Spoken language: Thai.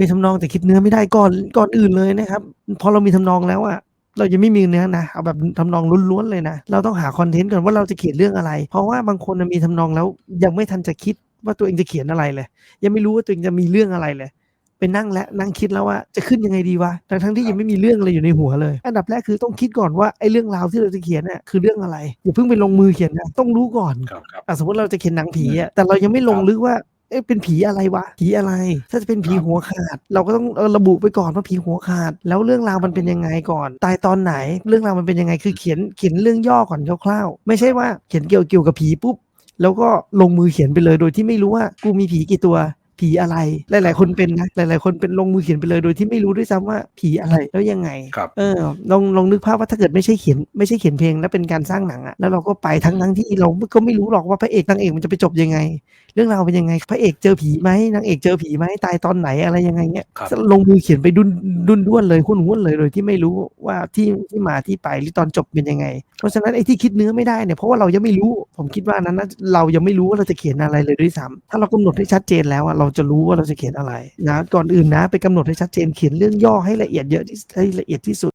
มีทำนองแต่คิดเนื้อไม่ได้ก่อนก่อนอื่นเลยนะครับพอเรามีทำนองแล้วอะเรายังไม่มีเนื้อนะเอาแบบทำนองล้วนๆเลยนะ เราต้องหาคอนเทนต์ก่อนว่าเราจะเขียนเรื่องอะไร เพราะว่าบางคนน่ะมีทำนองแล้วยังไม่ทันจะคิดว่าตัวเองจะเขียนอะไรเลย ยังไม่รู้ว่าตัวเองจะมีเรื่องอะไรเลยไปนั่งและนั่งคิดแล้วว่าจะขึ้นยังไงดีวะทั้งทั้งๆที่ยังไม่มีเรื่องอะไรอยู่ในหัวเลย อันดับแรกคือต้องคิดก่อนว่าไอ้เรื่องราวที่เราจะเขียนน่ะคือเรื่องอะไรอย่าเพิ่งไปลงมือเขียนนะต้องรู้ก่อนครับครับอะสมมติเราจะเขียนหนังผีอะแต่เรายังไม่ลงลึกว่า เอ๊ะเป็นผีอะไรวะ ผีอะไร ถ้าจะเป็นผีครับหัวขาด เราก็ต้องเออระบุไปก่อนว่าผีหัวขาด แล้วเรื่องราวมันเป็นยังไงก่อน ตายตอนไหน เรื่องราวมันเป็นยังไง คือเขียนเขียนเรื่องย่อก่อนคร่าวๆ ไม่ใช่ว่าเขียนเกี่ยวเกี่ยวกับผีปุ๊บ แล้วก็ลงมือเขียนไปเลย โดยที่ไม่รู้ว่ากูมีผีกี่ตัว ผีอะไร หลาย ๆ คนเป็นนะ หลาย ๆ คนเป็นลงมือเขียนไปเลย โดยที่ไม่รู้ด้วยซ้ำว่าผีอะไรแล้วยังไง ครับ เออ ลองลองนึกภาพว่าถ้าเกิดไม่ใช่เขียนไม่ใช่เขียนเพลงแล้วเป็นการสร้างหนังอะแล้วเราก็ไปทั้งทั้งที่เราก็ไม่รู้หรอกว่าพระเอกนางเอกมันจะไปจบยังไง เรื่องราวเป็นยังไง พระเอกเจอผีไหมนางเอกเจอผีไหมตายตอนไหนอะไรยังไงเงี้ยครับ ลงมือเขียนไปดุนดุนด้วนเลยหุ้นหุ้นเลยโดยที่ไม่รู้ว่าที่ที่มาที่ไปหรือตอนจบเป็นยังไง เพราะฉะนั้นไอ้ที่คิดเนื้อไม่ได้เนี่ยเพราะว่าเรายังไม่รู้ ผมคิดว่านั้นนะเรายังไม่รู้ว่าเราจะเขียนอะไรเลยด้วยซ้ำถ้าเรากำหนดให้ชัดเจนแล้วอะเราจะรู้ว่าเราจะเขียนอะไรนะก่อนอื่นนะไปกำหนดให้ชัดเจนเขียนเรื่องย่อให้ละเอียดเยอะที่ให้ละเอียดที่สุด